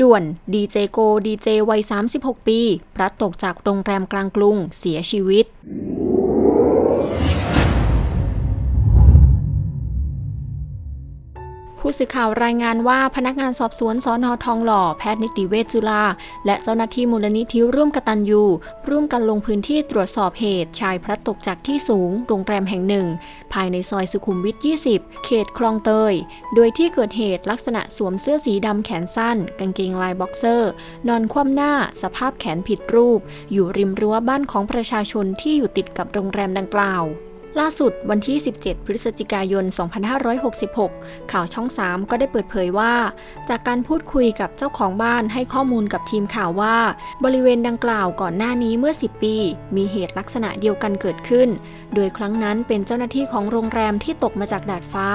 ด่วนดีเจโกดีเจวัย 36 ปี พลัดตกจากโรงแรมกลางกรุงเสียชีวิต ผู้สื่อข่าวรายงานว่าพนักงานสอบสวนสอนอทองหล่อแพทย์นิติเวชจุฬาและเจ้าหน้าที่มูลนิธิร่วมกตัญญูร่วมกันลงพื้นที่ตรวจสอบเหตุ ชายพลัดตกจากที่สูง โรงแรมแห่งหนึ่ง ภายในซอยสุขุมวิท 20 เขตคลองเตย โดยที่เกิดเหตุลักษณะสวมเสื้อสีดำแขนสั้น กางเกงลายบ็อกเซอร์ นอนคว่ำหน้า สภาพแขนผิดรูป อยู่ริมรั้วบ้านของประชาชนที่อยู่ติดกับโรงแรมดังกล่าว ล่าสุดวันที่ 17 พฤศจิกายน 2566 ข่าวช่อง 3 ก็ได้เปิดเผยว่า จากการพูดคุยกับเจ้าของบ้านให้ข้อมูลกับทีมข่าวว่า บริเวณดังกล่าวก่อนหน้านี้เมื่อ 10 ปี มีเหตุลักษณะเดียวกันเกิดขึ้น โดยครั้งนั้นเป็นเจ้าหน้าที่ของโรงแรมที่ตกมาจากดาดฟ้า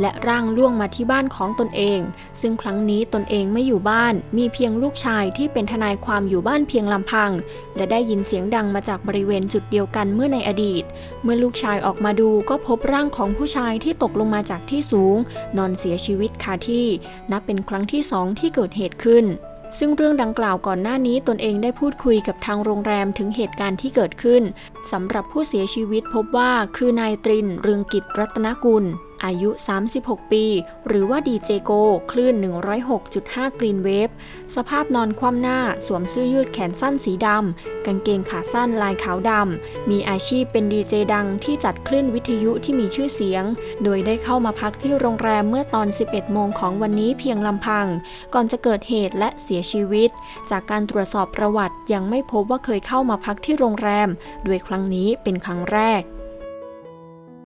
และร่างล่วงมาที่บ้านของตนเอง ซึ่งครั้งนี้ตนเองไม่อยู่บ้าน มีเพียงลูกชายที่เป็นทนายความอยู่บ้านเพียงลำพัง และได้ยินเสียงดังมาจากบริเวณจุดเดียวกันเมื่อในอดีต เมื่อลูกชายออกมาดูก็พบร่างของผู้ชายที่ตกลงมาจากที่สูง นอนเสียชีวิตคาที่ นับเป็นครั้งที่สองที่เกิดเหตุขึ้น ซึ่งเรื่องดังกล่าวก่อนหน้านี้ตนเองได้พูดคุยกับทางโรงแรมถึงเหตุการณ์ที่เกิดขึ้นสำหรับผู้เสียชีวิตพบว่าคือนายตรินเรืองกิจรัตนกุล อายุ 36 ปี หรือว่าดีเจโกคลื่น 106.5 กรีนเวฟ สภาพนอนคว่ำหน้า สวมเสื้อยืดแขนสั้นสีดำ กางเกงขาสั้นลายขาวดำ มีอาชีพเป็นดีเจดังที่จัดคลื่นวิทยุที่มีชื่อเสียง โดยได้เข้ามาพักที่โรงแรมเมื่อตอน 11 โมงของวันนี้เพียงลำพัง ก่อนจะเกิดเหตุและเสียชีวิต จากการตรวจสอบประวัติยังไม่พบว่าเคยเข้ามาพักที่โรงแรม โดยครั้งนี้เป็นครั้งแรก